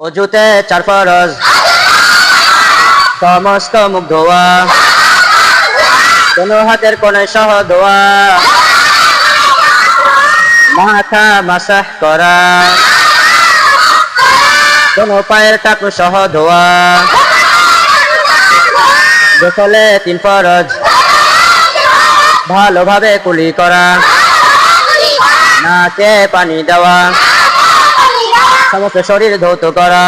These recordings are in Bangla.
অজুতে চার সমস্ত মুখ ধোয়া। কোন হাতের কোনে সহ ধোয়া। মাথা মাসাহ করা। কোন পায়ের টাকু সহ ধোয়া। গোসলে তিন ফরজ। ভালোভাবে কুলি করা। নাকে পানি দেওয়া। সমস্ত শরীর ধৌত করা।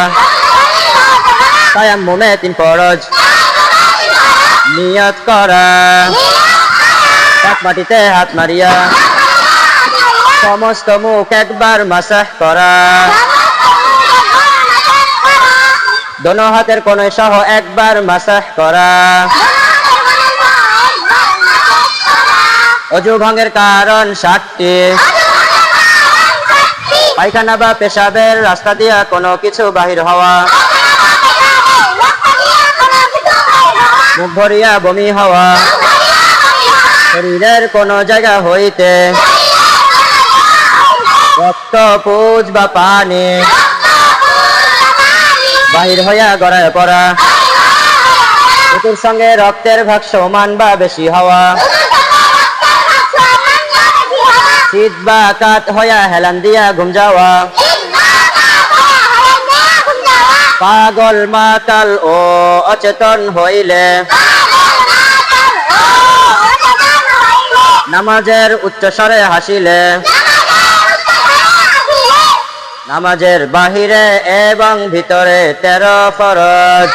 কায়াম মোমে তিন ফরজ। নিয়ত করা। পাক মাটিতে হাত মারিয়া। সমস্ত মুখ একবার মাসাহ করা। দোনো হাতের কোণে সহ একবার মাসাহ করা। অজু ভঙ্গের কারণ ষাটটি পায়খানা বা পেশাবের রাস্তা দিয়া কোনো কিছু বাহির হওয়া। মুখ ভরিয়া বমি হওয়া। শরীরের কোন জায়গা হইতে। রক্ত, পুজ বা পানি বাহির হইয়া গড়ায় পড়া। কুকুর সঙ্গে রক্তের ভাগ সমান বা বেশি হওয়া। শীত বা কাত হয়া হেলান দিয়া ঘুম যাওয়া। পাগল মাতাল ও অচেতন হইলে। নামাজের উচ্চস্বরে হাসিলে। নামাজের বাহিরে এবং ভিতরে তেরো ফরজ।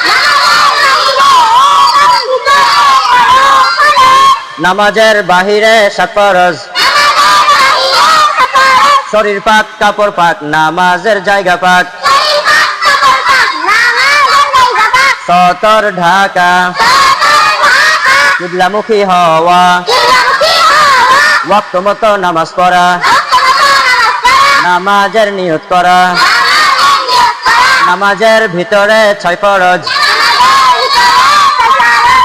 নামাজের বাহিরে সাত ফরজ। শরীর পাক কাপড় পাক নামাজের জায়গা পাক। সতর ঢাকা কিবলামুখী হওয়া। ওয়াক্ত মতো নামাজ পড়া। নামাজের নিয়ত করা। নামাজের ভিতরে ছয় ফরজ।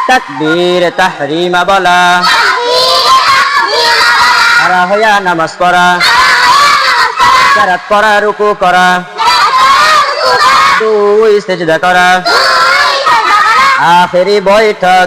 তাকবীর তাহরিমা বলা। হারা হইয়া নামাজ পড়া। কেরাত করা। রুকু করা। দুই সেজদা করা। আখেরি বৈঠক।